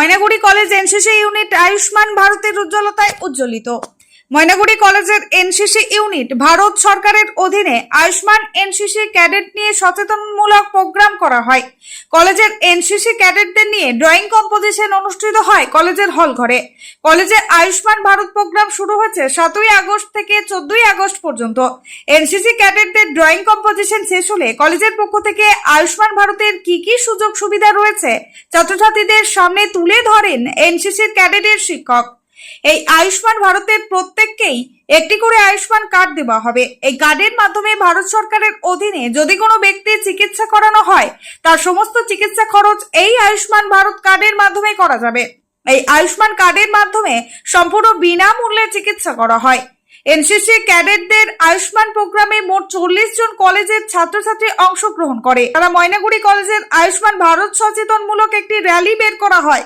Maynaguri college NCC unit Ayushman ভারতের উজ্জ্বলতায় উজ্জ্বলিত। ময়নাগুড়ি কলেজের এনসিসি ইউনিট ভারত সরকারের অধীনে আয়ুষ্মান এনসিসি ক্যাডেট নিয়ে সচেতনমূলক প্রোগ্রাম করা হয়। কলেজের এনসিসি ক্যাডেটদের নিয়ে ড্রয়িং কম্পোজিশন অনুষ্ঠিত হয় কলেজের হল ঘরে। কলেজে আয়ুষ্মান ভারত প্রোগ্রাম শুরু হয়েছে সাতই আগস্ট থেকে চোদ্দই আগস্ট পর্যন্ত। এনসিসি ক্যাডেটদের ড্রয়িং কম্পোজিশন শেষ হলে কলেজের পক্ষ থেকে আয়ুষ্মান ভারতের কি কি সুযোগ সুবিধা রয়েছে, ছাত্রছাত্রীদের সামনে তুলে ধরেন এনসিসির ক্যাডেটের শিক্ষক। এই আয়ুষ্মান ভারতের প্রত্যেককেই একটি করে আয়ুষ্মান কার্ড দেওয়া হবে। এই কার্ডের মাধ্যমে ভারত সরকারের অধীনে যদি কোনো ব্যক্তির চিকিৎসা করানো হয়, তার সমস্ত চিকিৎসা খরচ এই আয়ুষ্মান ভারত কার্ডের মাধ্যমে করা যাবে। এই আয়ুষ্মান কার্ডের মাধ্যমে সম্পূর্ণ বিনামূল্যে চিকিৎসা করা হয়। এনসিসি ক্যাডেটদের আয়ুষ্মান প্রোগ্রামে মোট চল্লিশ জন কলেজের ছাত্রছাত্রী অংশগ্রহণ করে। তারা ময়নাগুড়ি কলেজের আয়ুষ্মান ভারত সচেতনমূলক একটি র্যালি বের করা হয়।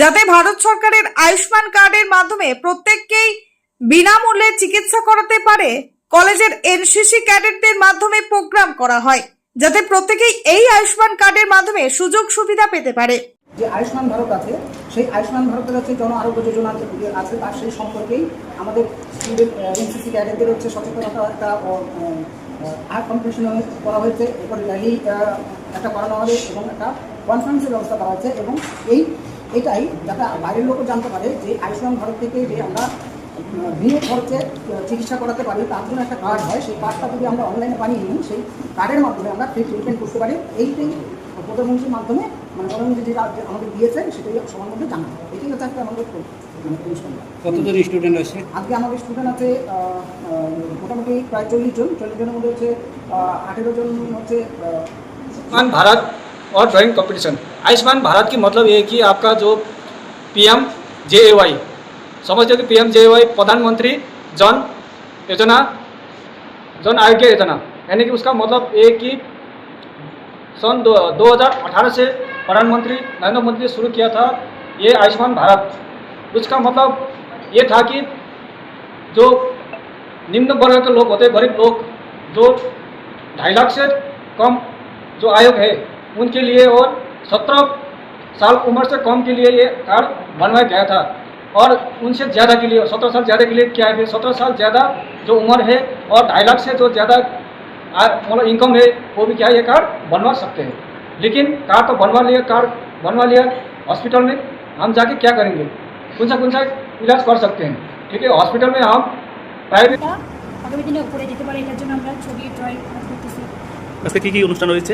যাতে ভারত সরকারের আয়ুষ্মান কার্ডের মাধ্যমে প্রত্যেককেই বিনামূল্যে চিকিৎসা করাতে পারে, কলেজের এনসিসি ক্যাডেটদের মাধ্যমে প্রোগ্রাম করা হয়, যাতে প্রত্যেকেই এই আয়ুষ্মান কার্ডের মাধ্যমে সুযোগ সুবিধা পেতে পারে। যে আয়ুষ্মান ভারত আছে, সেই আয়ুষ্মান ভারতের হচ্ছে জন আরোগ্য যোজনা আছে, তার সেই সম্পর্কেই আমাদের স্টুডেন্ট এনসিসি ক্যাডেটদের হচ্ছে সচেতনতা একটা আর্ট কম্পিটিশন করা হয়েছে, এরপরে র্যালি একটা করানো হবে এবং একটা কনফারেন্সের ব্যবস্থা করা হয়েছে এবং এই এটাই যাতে বাইরের লোকও জানতে পারে যে আয়ুষ্মান ভারত থেকে যে আমরা বিয়ে খরচে চিকিৎসা করাতে পারি তার জন্য একটা কার্ড হয়। সেই কার্ডটা যদি আমরা অনলাইনে বানিয়ে নিই সেই কার্ডের মাধ্যমে আমরা ফ্রি ট্রিটমেন্ট করতে পারি। এইটাই প্রধানমন্ত্রীর মাধ্যমে মানে প্রধানমন্ত্রী যেটা আমাদের দিয়েছেন সেটাই সবার মধ্যে জানা এটাই হচ্ছে একটা আমাদের মানে কতজন স্টুডেন্ট আছে? আজকে আমাদের স্টুডেন্ট আছে মোটামুটি প্রায় চল্লিশ জন। চল্লিশ জনের মধ্যে হচ্ছে আঠেরো জন হচ্ছে ভারত। और ड्राइंग कंपटीशन आयुष्मान भारत की मतलब ये है कि आपका जो पीएम जे ए वाई समझते हो कि पीएम जे वाई प्रधानमंत्री जन योजना जन आरोग्य योजना यानी कि उसका मतलब ये कि सन दो, 2018 से प्रधानमंत्री नरेंद्र मोदी ने शुरू किया था ये आयुष्मान भारत। उसका मतलब ये था कि जो निम्न वर्ग के लोग होते गरीब लोग जो ढाई लाख से कम जो आयोग है उनके लिए और सत्रह साल उम्र से कम के लिए ये कार्ड बनवाया गया था और उनसे ज़्यादा के लिए सत्रह साल ज़्यादा के लिए क्या है सत्रह साल ज़्यादा जो उम्र है और ढाई लाख से जो ज़्यादा आ- मतलब इनकम है वो भी क्या है, ये कार्ड बनवा सकते हैं लेकिन कार्ड तो बनवा लिया कार्ड बनवा लिया हॉस्पिटल में हम जाके क्या करेंगे कौन सा कौन सा इलाज कर सकते हैं ठीक है हॉस्पिटल में हम प्राइवेट এটা আগামী দিনে উপরে যেতে পারে এটার জন্য আমরা ছবি ড্রয়িং করতেছি আজকে কি কি অনুষ্ঠান রয়েছে